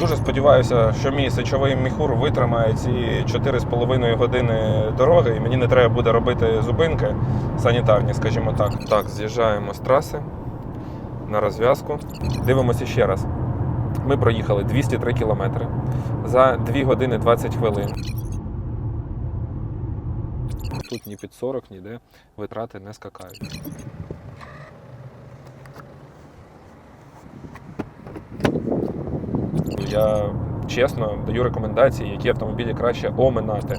Дуже сподіваюся, що мій сечовий міхур витримає ці 4,5 години дороги, і мені не треба буде робити зупинки санітарні, скажімо так. Так, з'їжджаємо з траси на розв'язку. Дивимося ще раз. Ми проїхали 203 кілометри за 2 години 20 хвилин. Тут ні під 40, ніде витрати не скакають. Я чесно даю рекомендації, які автомобілі краще оминати.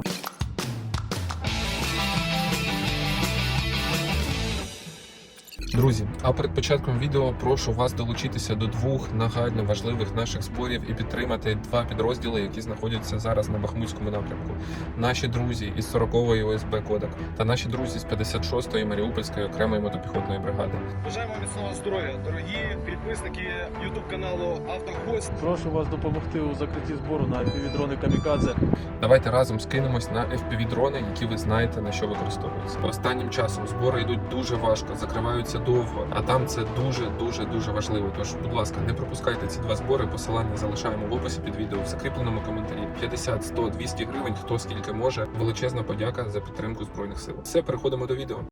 Друзі, а перед початком відео прошу вас долучитися до двох нагально важливих наших зборів і підтримати два підрозділи, які знаходяться зараз на Бахмутському напрямку. Наші друзі із 40-ї ОСБ Кодак та наші друзі з 56-ї Маріупольської окремої мотопіхотної бригади. Бажаємо міцного здоров'я, дорогі підписники YouTube каналу Автохост. Прошу вас допомогти у закритті збору на півдрони Камікадзе. Давайте разом скинемось на fpv дрони, які ви знаєте на що використовуються. Останнім часом збори йдуть дуже важко, закриваються довго, а там це дуже дуже дуже важливо. Тож, будь ласка, не пропускайте ці два збори. Посилання залишаємо в описі під відео в закріпленому коментарі. 50, 100, 200 гривень. Хто скільки може. Величезна подяка за підтримку збройних сил. Все, переходимо до відео.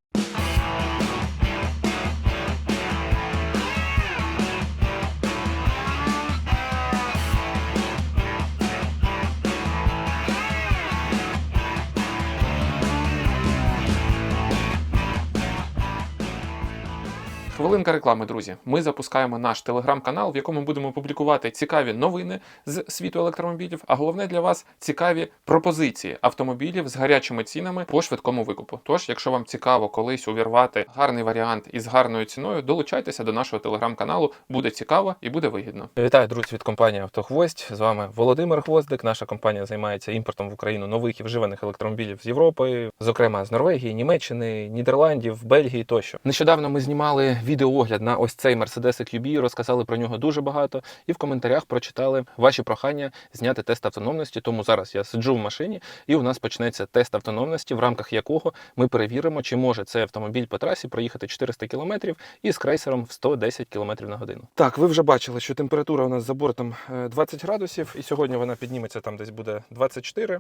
Хвилинка реклами, друзі. Ми запускаємо наш телеграм-канал, в якому будемо публікувати цікаві новини з світу електромобілів. А головне для вас цікаві пропозиції автомобілів з гарячими цінами по швидкому викупу. Тож, якщо вам цікаво колись увірвати гарний варіант із гарною ціною, долучайтеся до нашого телеграм-каналу. Буде цікаво і буде вигідно. Вітаю, друзі, від компанії Автохвость. З вами Володимир Гвоздик. Наша компанія займається імпортом в Україну нових і вживаних електромобілів з Європи, зокрема з Норвегії, Німеччини, Нідерландів, Бельгії тощо. Нещодавно ми знімали відеоогляд на ось цей Mercedes EQB, розказали про нього дуже багато, і в коментарях прочитали ваші прохання зняти тест автономності. Тому зараз я сиджу в машині, і у нас почнеться тест автономності, в рамках якого ми перевіримо, чи може цей автомобіль по трасі проїхати 400 км із крейсером в 110 км на годину. Так, ви вже бачили, що температура у нас за бортом е, 20 градусів, і сьогодні вона підніметься там десь буде 24.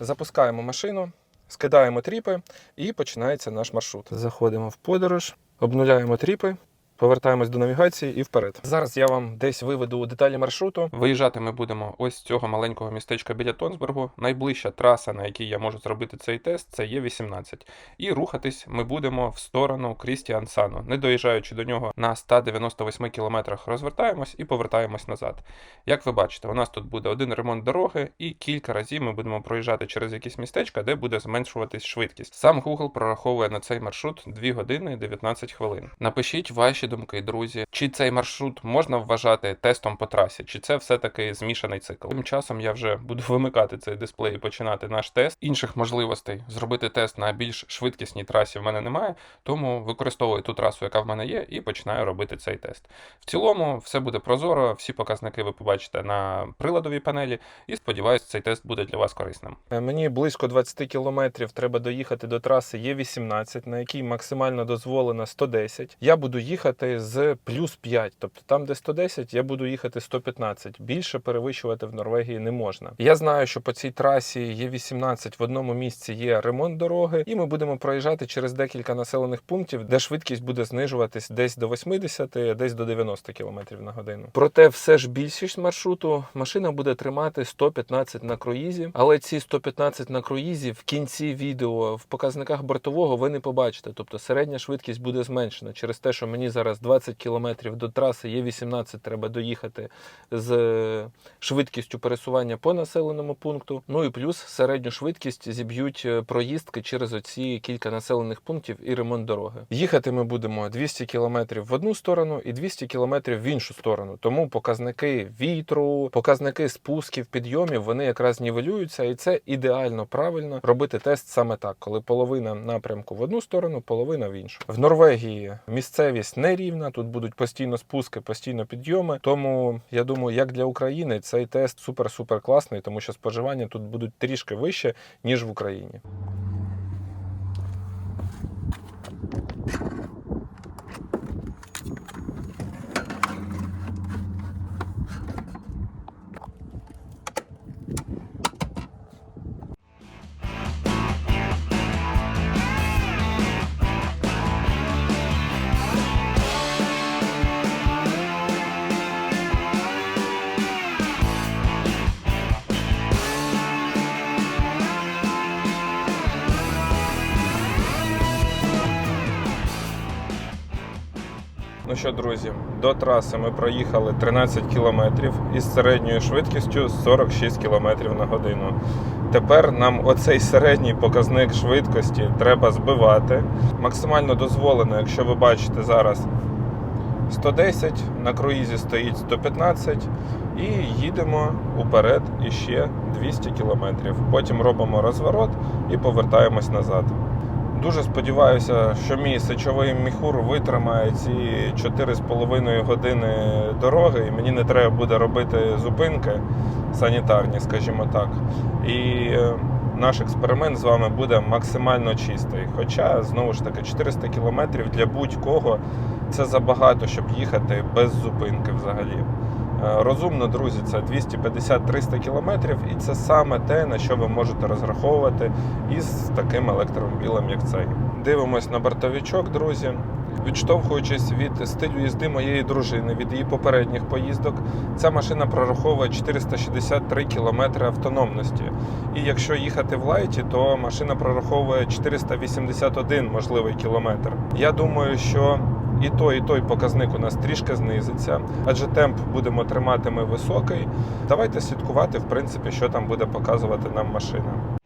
Запускаємо машину. Скидаємо тріпи і починається наш маршрут. Заходимо в подорож, обнуляємо тріпи. Повертаємось до навігації і вперед. Зараз я вам десь виведу деталі маршруту. Виїжджати ми будемо ось цього маленького містечка біля Тонсбергу. Найближча траса, на якій я можу зробити цей тест, це є 18. І рухатись ми будемо в сторону Крістіансану. Не доїжджаючи до нього на 198 кілометрах, розвертаємось і повертаємось назад. Як ви бачите, у нас тут буде один ремонт дороги, і кілька разів ми будемо проїжджати через якісь містечка, де буде зменшуватись швидкість. Сам Google прораховує на цей маршрут 2 години 19 хвилин. Напишіть ваші думки, друзі. Чи цей маршрут можна вважати тестом по трасі, чи це все-таки змішаний цикл? Тим часом я вже буду вимикати цей дисплей і починати наш тест. Інших можливостей зробити тест на більш швидкісній трасі в мене немає, тому використовую ту трасу, яка в мене є, і починаю робити цей тест. В цілому все буде прозоро, всі показники ви побачите на приладовій панелі, і сподіваюся, цей тест буде для вас корисним. Е, Мені близько 20 кілометрів треба доїхати до траси Є18, на якій максимально дозволено 110. Я буду їхати з плюс 5, тобто там, де 110, я буду їхати 115. Більше перевищувати в Норвегії не можна. Я знаю, що по цій трасі Є18 в одному місці є ремонт дороги, і ми будемо проїжджати через декілька населених пунктів, де швидкість буде знижуватись десь до 80, десь до 90 км на годину. Проте, все ж більшість маршруту машина буде тримати 115 на круїзі, але ці 115 на круїзі в кінці відео в показниках бортового ви не побачите. Тобто середня швидкість буде зменшена через те, що мені зараз 20 км до траси є 18, треба доїхати з е, швидкістю пересування по населеному пункту. Ну і плюс середню швидкість зіб'ють е, проїздки через оці кілька населених пунктів і ремонт дороги. Їхати ми будемо 200 км в одну сторону і 200 км в іншу сторону. Тому показники вітру, показники спусків, підйомів вони якраз нівелюються, і це ідеально правильно робити тест саме так, коли половина напрямку в одну сторону, половина в іншу. В Норвегії місцевість нерівна, тут будуть постійно спуски, постійно підйоми. Тому я думаю, як для України цей тест супер-супер класний, тому що споживання тут будуть трішки вище ніж в Україні. Ну що, друзі, до траси ми проїхали 13 кілометрів із середньою швидкістю 46 кілометрів на годину. Тепер нам оцей середній показник швидкості треба збивати. Максимально дозволено, якщо ви бачите зараз 110, на круїзі стоїть 115 і їдемо уперед іще 200 кілометрів. Потім робимо розворот і повертаємось назад. Дуже сподіваюся, що мій сечовий міхур витримає ці 4,5 години дороги, і мені не треба буде робити зупинки санітарні, скажімо так. І е, наш експеримент з вами буде максимально чистий. Хоча, знову ж таки, 400 кілометрів для будь-кого це забагато, щоб їхати без зупинки взагалі. Е, Розумно, друзі, це 250-300 кілометрів, і це саме те, на що ви можете розраховувати із таким електромобілем, як цей. Дивимось на бортовичок, друзі. Відштовхуючись від стилю їзди моєї дружини, від її попередніх поїздок, ця машина прораховує 463 кілометри автономності. І якщо їхати в лайті, то машина прораховує 481 можливий кілометр. Я думаю, що і той, і той показник у нас трішки знизиться, адже темп будемо тримати ми високий. Давайте слідкувати, в принципі, що там буде показувати нам машина.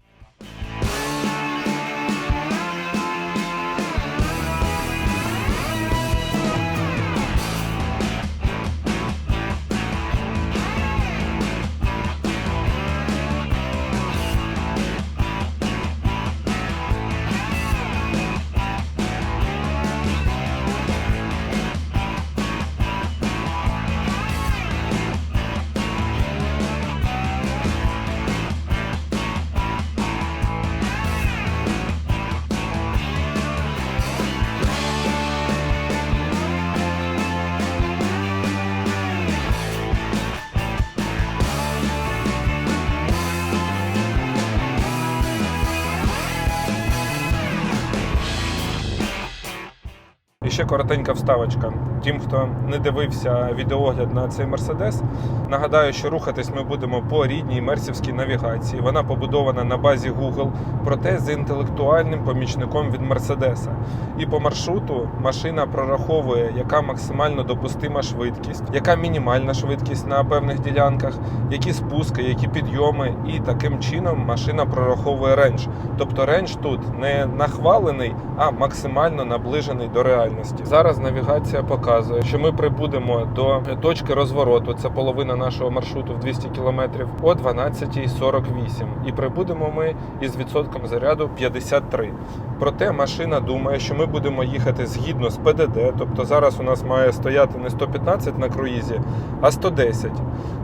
Ще коротенька вставочка. Тим, хто не дивився відеогляд на цей мерседес, нагадаю, що рухатись ми будемо по рідній мерсівській навігації. Вона побудована на базі Google, проте з інтелектуальним помічником від Мерседеса. І по маршруту машина прораховує, яка максимально допустима швидкість, яка мінімальна швидкість на певних ділянках, які спуски, які підйоми. І таким чином машина прораховує рендж. Тобто рендж тут не нахвалений, а максимально наближений до реальності. Зараз навігація показує, що ми прибудемо до точки розвороту. Це половина нашого маршруту в 200 км о 12.48. І прибудемо ми із відсотком заряду 53. Проте машина думає, що ми будемо їхати згідно з ПДД. Тобто зараз у нас має стояти не 115 на круїзі, а 110.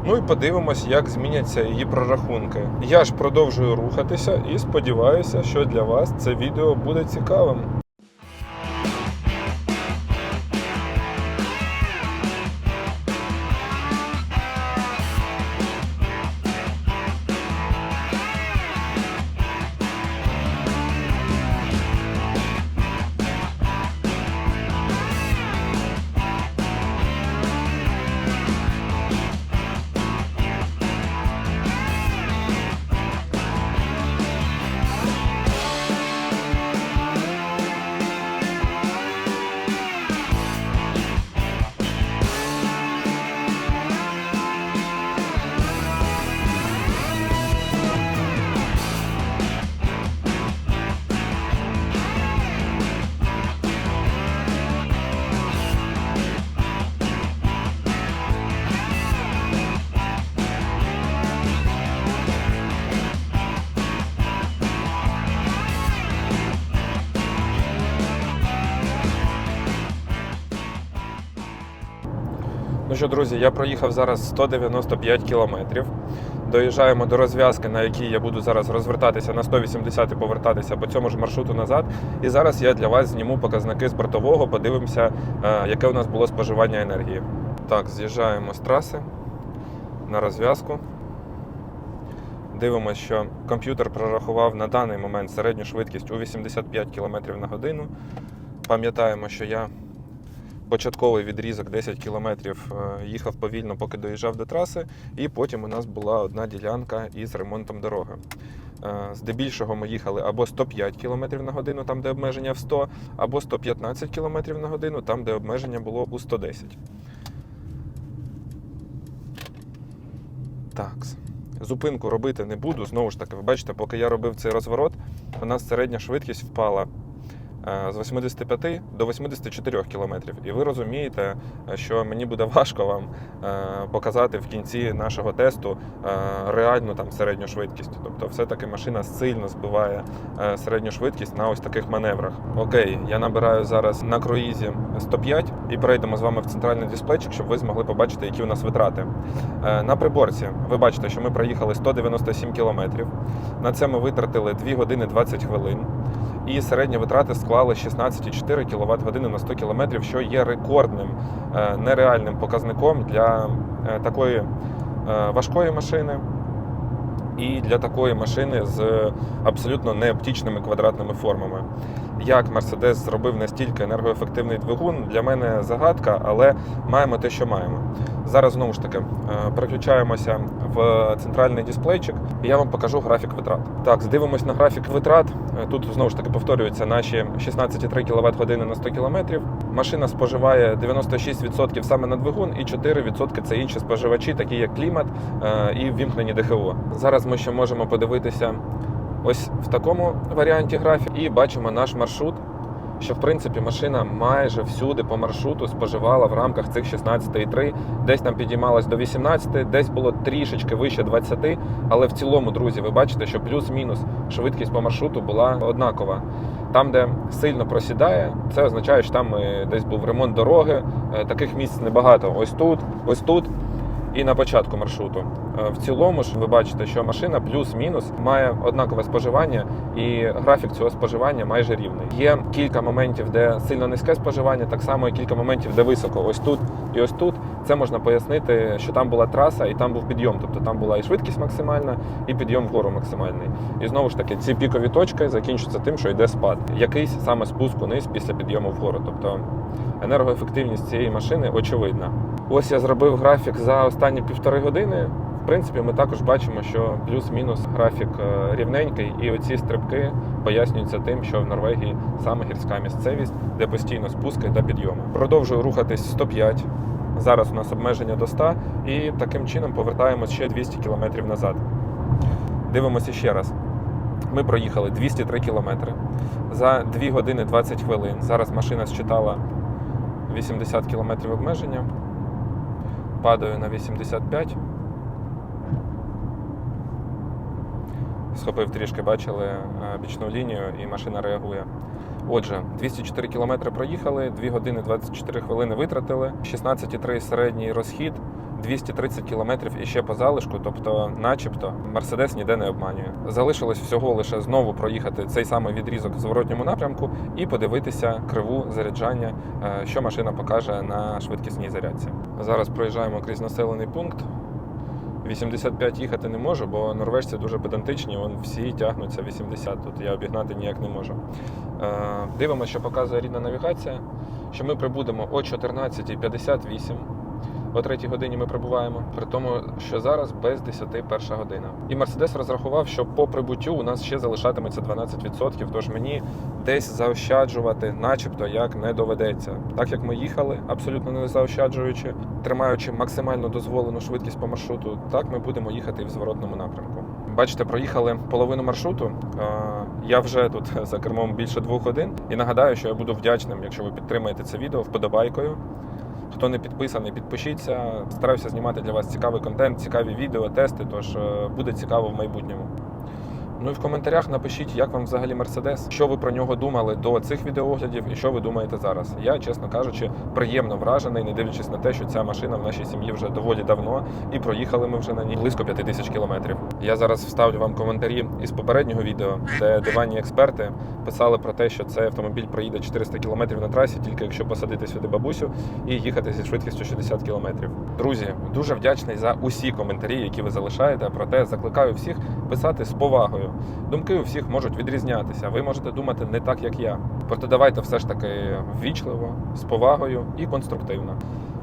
Ну і подивимось, як зміняться її прорахунки. Я ж продовжую рухатися і сподіваюся, що для вас це відео буде цікавим. Що, друзі, я проїхав зараз 195 кілометрів. Доїжджаємо до розв'язки, на якій я буду зараз розвертатися на 180 і повертатися по цьому ж маршруту назад. І зараз я для вас зніму показники з бортового, подивимося, е, яке у нас було споживання енергії. Так, з'їжджаємо з траси на розв'язку. Дивимося, що комп'ютер прорахував на даний момент середню швидкість у 85 км на годину. Пам'ятаємо, що я початковий відрізок 10 кілометрів е, їхав повільно, поки доїжджав до траси, і потім у нас була одна ділянка із ремонтом дороги. Е, Здебільшого ми їхали або 105 км на годину, там де обмеження в 100, або 115 км на годину, там де обмеження було у 110. Так. Зупинку робити не буду. Знову ж таки, ви бачите, поки я робив цей розворот, у нас середня швидкість впала з 85 до 84 км. І ви розумієте, е, що мені буде важко вам е, показати в кінці нашого тесту е, реальну там середню швидкість. Тобто, все-таки машина сильно збиває е, середню швидкість на ось таких маневрах. Окей, я набираю зараз на круїзі 105 і перейдемо з вами в центральний дисплейчик, щоб ви змогли побачити, які у нас витрати. Е, На приборці ви бачите, що ми проїхали 197 кілометрів. На це ми витратили 2 години 20 хвилин. І середні витрати склали 16,4 кВт години на 100 км, що є рекордним е, нереальним показником для е, такої е, важкої машини і для такої машини з абсолютно неоптічними квадратними формами. Як Mercedes зробив настільки енергоефективний двигун, для мене загадка, але маємо те, що маємо. Зараз знову ж таки е, переключаємося в центральний дисплейчик, і я вам покажу графік витрат. Так, здивимось на графік витрат. Е, Тут знову ж таки повторюються наші 16,3 кВт години на 100 км. Машина споживає 96% саме на двигун, і 4% це інші споживачі, такі як клімат е, і ввімкнені ДХО. Зараз ми ще можемо подивитися ось в такому варіанті графіку і бачимо наш маршрут. Що в принципі машина майже всюди по маршруту споживала в рамках цих 16,3, десь там підіймалась до 18, десь було трішечки вище 20, але в цілому, друзі, ви бачите, що плюс-мінус швидкість по маршруту була однакова. Там, де сильно просідає, це означає, що там е, десь був ремонт дороги. Е, Таких місць небагато. Ось тут, ось тут і на початку маршруту. Е, В цілому ж ви бачите, що машина плюс-мінус має однакове споживання, і графік цього споживання майже рівний. Є кілька моментів, де сильно низьке споживання, так само і кілька моментів, де високо. Ось тут і ось тут. Це можна пояснити, що там була траса і там був підйом. Тобто там була і швидкість максимальна, і підйом вгору максимальний. І знову ж таки, ці пікові точки закінчуються тим, що йде спад. Якийсь саме спуск униз після підйому вгору. Тобто енергоефективність цієї машини очевидна. Ось я зробив графік за останні півтори години. В принципі, ми також бачимо, що плюс-мінус графік е, рівненький, і оці стрибки пояснюються тим, що в Норвегії саме гірська місцевість, де постійно спуски та підйоми. Продовжую рухатись 105. Зараз у нас обмеження до 100, і таким чином повертаємось ще 200 км назад. Дивимося ще раз. Ми проїхали 203 км за 2 години 20 хвилин. Зараз машина считала 80 км обмеження. Падаю на 85. Схопив трішки, бачили е, бічну лінію, і машина реагує. Отже, 204 км проїхали, 2 години 24 хвилини витратили, 16,3 середній розхід, 230 км і ще по залишку, тобто, начебто, Мерседес ніде не обманює. Залишилось всього лише знову проїхати цей самий відрізок в зворотньому напрямку і подивитися криву заряджання, е, що машина покаже на швидкісній зарядці. Зараз проїжджаємо крізь населений пункт. 85 їхати не можу, бо норвежці дуже педантичні, вон всі тягнуться 80. Тут я обігнати ніяк не можу. Е, Дивимося, що показує рідна навігація, що ми прибудемо о 14.58. О 3 годині ми прибуваємо, при тому, що зараз без 10 перша година. І Мерседес розрахував, що по прибуттю у нас ще залишатиметься 12%, тож мені десь заощаджувати, начебто, як не доведеться. Так як ми їхали, абсолютно не заощаджуючи, тримаючи максимально дозволену швидкість по маршруту, так ми будемо їхати і в зворотному напрямку. Бачите, проїхали половину маршруту. Я вже тут за кермом більше двох годин. І нагадаю, що я буду вдячним, якщо ви підтримаєте це відео вподобайкою. Хто не підписаний, підпишіться. Стараюся знімати для вас цікавий контент, цікаві відео, тести, тож е, буде цікаво в майбутньому. Ну і в коментарях напишіть, як вам взагалі Мерседес, що ви про нього думали до цих відеооглядів і що ви думаєте зараз. Я, чесно кажучи, приємно вражений, не дивлячись на те, що ця машина в нашій сім'ї вже доволі давно, і проїхали ми вже на ній близько 5 тисяч кілометрів. Я зараз вставлю вам коментарі із попереднього відео, де диванні експерти писали про те, що цей автомобіль проїде 400 кілометрів на трасі, тільки якщо посадити сюди бабусю і їхати зі швидкістю 60 кілометрів. Друзі, дуже вдячний за усі коментарі, які ви залишаєте. Проте закликаю всіх писати з повагою. Думки у всіх можуть відрізнятися. Ви можете думати не так, як я. Проте давайте все ж таки ввічливо, з повагою і конструктивно.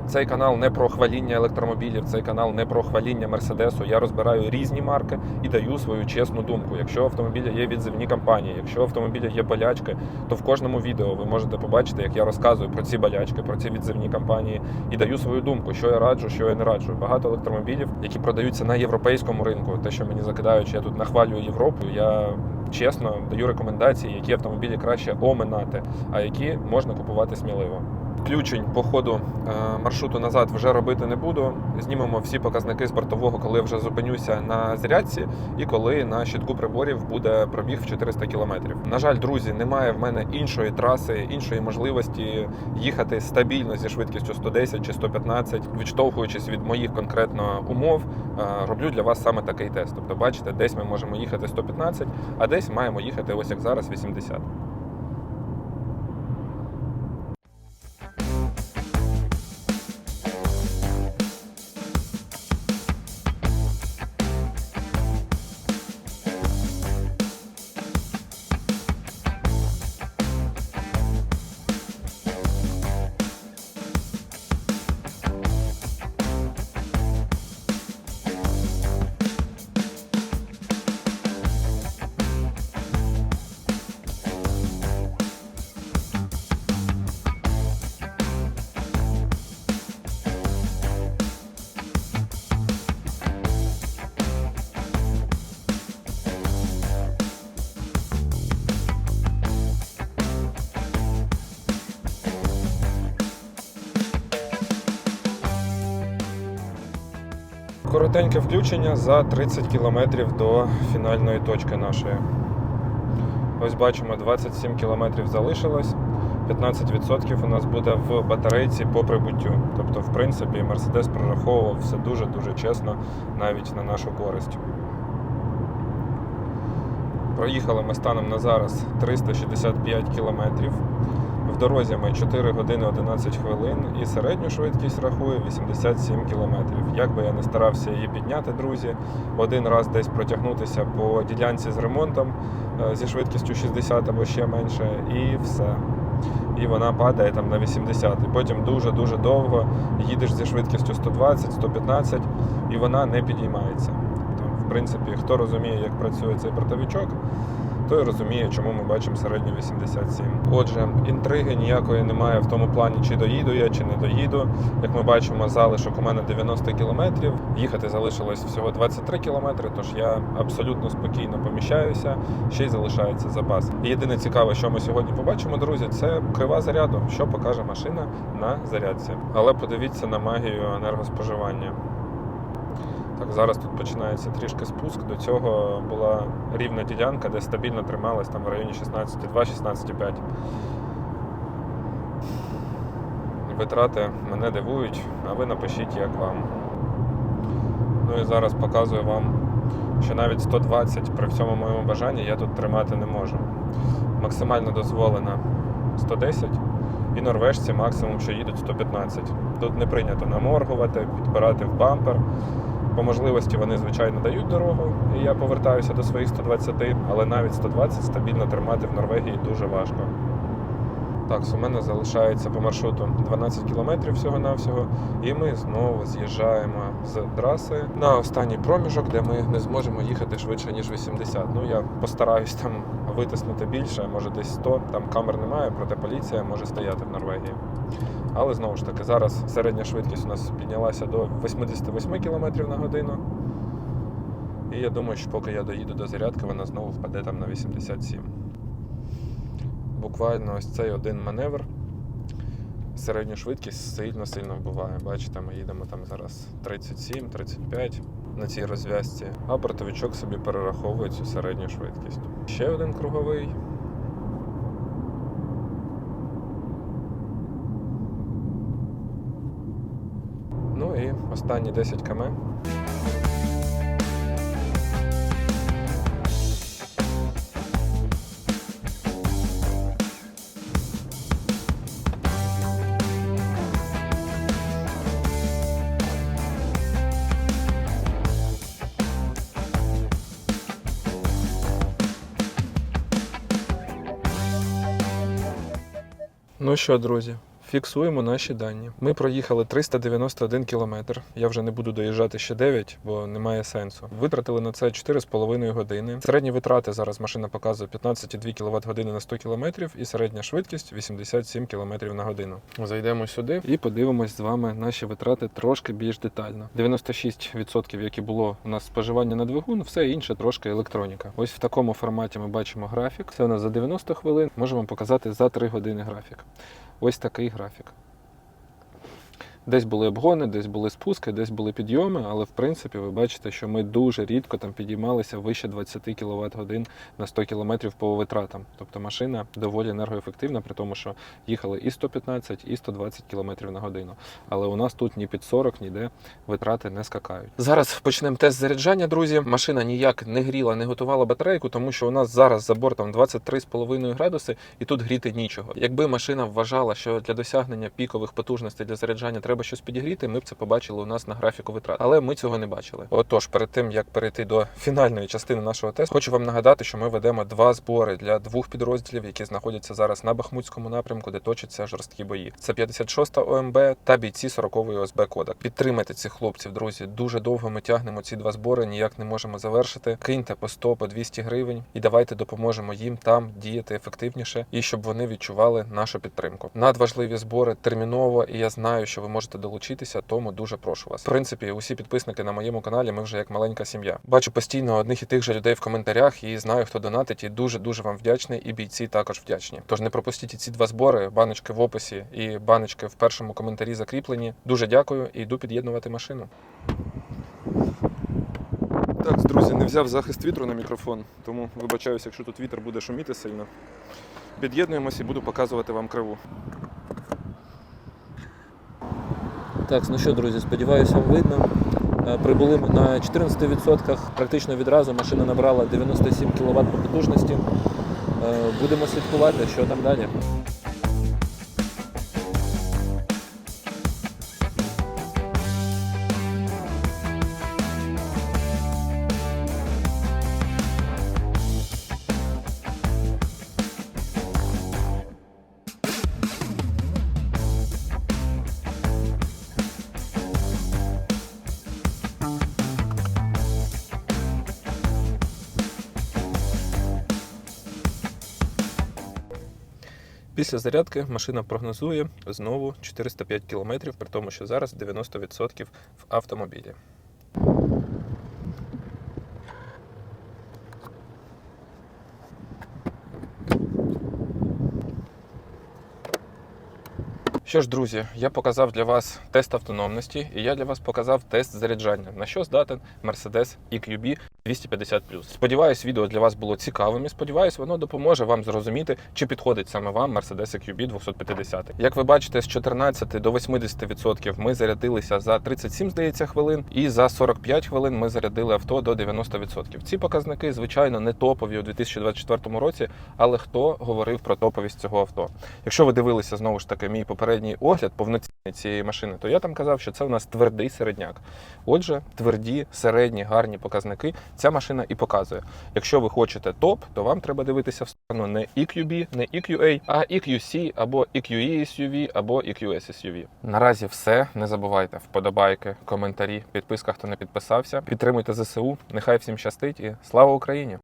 Цей канал не про хваління електромобілів, цей канал не про хваління Мерседесу. Я розбираю різні марки і даю свою чесну думку. Якщо у автомобіля є відзивні кампанії, якщо у автомобіля є болячки, то в кожному відео ви можете побачити, як я розказую про ці болячки, про ці відзивні кампанії і даю свою думку, що я раджу, що я не раджу. Багато електромобілів, які продаються на європейському ринку. Те, що мені закидають, що я тут нахвалюю Європу, я чесно даю рекомендації, які автомобілі краще оминати, а які можна купувати сміливо. Включень по ходу е, маршруту назад вже робити не буду. Знімемо всі показники з бортового, коли вже зупинюся на зарядці, і коли на щитку приборів буде пробіг в 400 км. На жаль, друзі, немає в мене іншої траси, іншої можливості їхати стабільно зі швидкістю 110 чи 115, відштовхуючись від моїх конкретно умов, е, роблю для вас саме такий тест. Тобто, бачите, десь ми можемо їхати 115, а десь маємо їхати ось як зараз 80. Коротеньке включення за 30 кілометрів до фінальної точки нашої. Ось бачимо, 27 кілометрів залишилось. 15% у нас буде в батарейці по прибуттю. Тобто, в принципі, Mercedes прораховував все дуже-дуже чесно, навіть на нашу користь. Проїхали ми станом на зараз 365 кілометрів. Дорозі ми 4 години 11 хвилин і середню швидкість рахую 87 кілометрів. Як би я не старався її підняти, друзі, один раз десь протягнутися по ділянці з ремонтом е, зі швидкістю 60 або ще менше, і все. І вона падає там на 80. І потім дуже-дуже довго їдеш зі швидкістю 120, 115, і вона не підіймається. В принципі, хто розуміє, як працює цей бортовичок, той розуміє, чому ми бачимо середню 87. Отже, інтриги ніякої немає в тому плані, чи доїду я, чи не доїду. Як ми бачимо, залишок у мене 90 кілометрів. Їхати залишилось всього 23 кілометри, тож я абсолютно спокійно поміщаюся, ще й залишається запас. Єдине цікаве, що ми сьогодні побачимо, друзі, це крива заряду, що покаже машина на зарядці. Але подивіться на магію енергоспоживання. Так, зараз тут починається трішки спуск. До цього була рівна ділянка, де стабільно трималась там в районі 16,2-16,5. Витрати мене дивують, а ви напишіть, як вам. Ну і зараз показую вам, що навіть 120 при всьому моєму бажанні я тут тримати не можу. Максимально дозволено 110 і норвежці максимум, що їдуть 115. Тут не прийнято наморгувати, підбирати в бампер. По можливості вони, звичайно, дають дорогу, і я повертаюся до своїх 120, але навіть 120 стабільно тримати в Норвегії дуже важко. Так, у мене залишається по маршруту 12 кілометрів всього-навсього, і ми знову з'їжджаємо з траси на останній проміжок, де ми не зможемо їхати швидше, ніж 80. Ну, я постараюсь там витиснути більше, може десь 100, там камер немає, проте поліція може стояти в Норвегії. Але знову ж таки, зараз середня швидкість у нас піднялася до 88 км на годину. І я думаю, що поки я доїду до зарядки, вона знову впаде там на 87. Буквально ось цей один маневр. Середню швидкість сильно-сильно вбиває. Бачите, ми їдемо там зараз 37-35 на цій розв'язці, а бортовичок собі перераховує цю середню швидкість. Ще один круговий. останні 10 км. Ну що, друзі, фіксуємо наші дані. Ми проїхали 391 кілометр. Я вже не буду доїжджати ще 9, бо немає сенсу. Витратили на це 4,5 години. Середні витрати зараз машина показує 15,2 кВт години на 100 км і середня швидкість 87 км на годину. Зайдемо сюди і подивимось з вами наші витрати трошки більш детально. 96%, які було у нас споживання на двигун, все інше трошки електроніка. Ось в такому форматі ми бачимо графік. Це у нас за 90 хвилин. Можемо показати за 3 години графік. Ось такий графік. Десь були обгони, десь були спуски, десь були підйоми, але в принципі ви бачите, що ми дуже рідко там підіймалися вище 20 кВт годин на 100 км по витратам. Тобто машина доволі енергоефективна, при тому, що їхали і 115, і 120 км на годину. Але у нас тут ні під 40, ніде витрати не скакають. Зараз почнемо тест заряджання, друзі. Машина ніяк не гріла, не готувала батарейку, тому що у нас зараз за бортом 23,5 градуси, і тут гріти нічого. Якби машина вважала, що для досягнення пікових потужностей для заряджання треба щось підігріти, ми б це побачили у нас на графіку витрат. Але ми цього не бачили. Отож, перед тим як перейти до фінальної частини нашого тесту, хочу вам нагадати, що ми ведемо два збори для двох підрозділів, які знаходяться зараз на Бахмутському напрямку, де точаться жорсткі бої. Це 56-та ОМБ та бійці 40-ї ОСБ Кодак. Підтримайте цих хлопців, друзі. Дуже довго ми тягнемо ці два збори, ніяк не можемо завершити. Киньте по 100, по 200 гривень і давайте допоможемо їм там діяти ефективніше і щоб вони відчували нашу підтримку. Надважливі збори терміново, і я знаю, що ви можете долучитися, тому дуже прошу вас. В принципі, усі підписники на моєму каналі. Ми вже як маленька сім'я. Бачу постійно одних і тих же людей в коментарях і знаю, хто донатить. І дуже дуже вам вдячний. І бійці також вдячні. Тож не пропустіть ці два збори. Баночки в описі і баночки в першому коментарі закріплені. Дуже дякую і йду під'єднувати машину. Так, друзі, не взяв захист вітру на мікрофон, тому вибачаюся, якщо тут вітер буде шуміти сильно. Під'єднуємося і буду показувати вам криву. Так, ну що, друзі, сподіваюся, вам видно. Е, Прибули ми на 14%, практично відразу машина набрала 97 кВт по потужності. Е, Будемо слідкувати, що там далі. Після зарядки машина прогнозує знову 405 км, при тому, що зараз 90% в автомобілі. Що ж, друзі, я показав для вас тест автономності, і я для вас показав тест заряджання, на що здатен Mercedes EQB 250 Сподіваюсь, відео для вас було цікавим і сподіваюсь, воно допоможе вам зрозуміти, чи підходить саме вам Mercedes EQB 250. Як ви бачите, з 14 до 80% ми зарядилися за 37, здається, хвилин, і за 45 хвилин ми зарядили авто до 90%. Ці показники, звичайно, не топові у 2024 році, але хто говорив про топовість цього авто? Якщо ви дивилися знову ж таки мій попередній огляд повноцінний цієї машини, то я там казав, що це у нас твердий середняк. Отже, тверді, середні, гарні показники ця машина і показує. Якщо ви хочете топ, то вам треба дивитися в сторону не EQB, не EQA, а EQC або EQE SUV, або EQS SUV. Наразі все. Не забувайте вподобайки, коментарі, підписка, хто не підписався. Підтримуйте ЗСУ. Нехай всім щастить і слава Україні!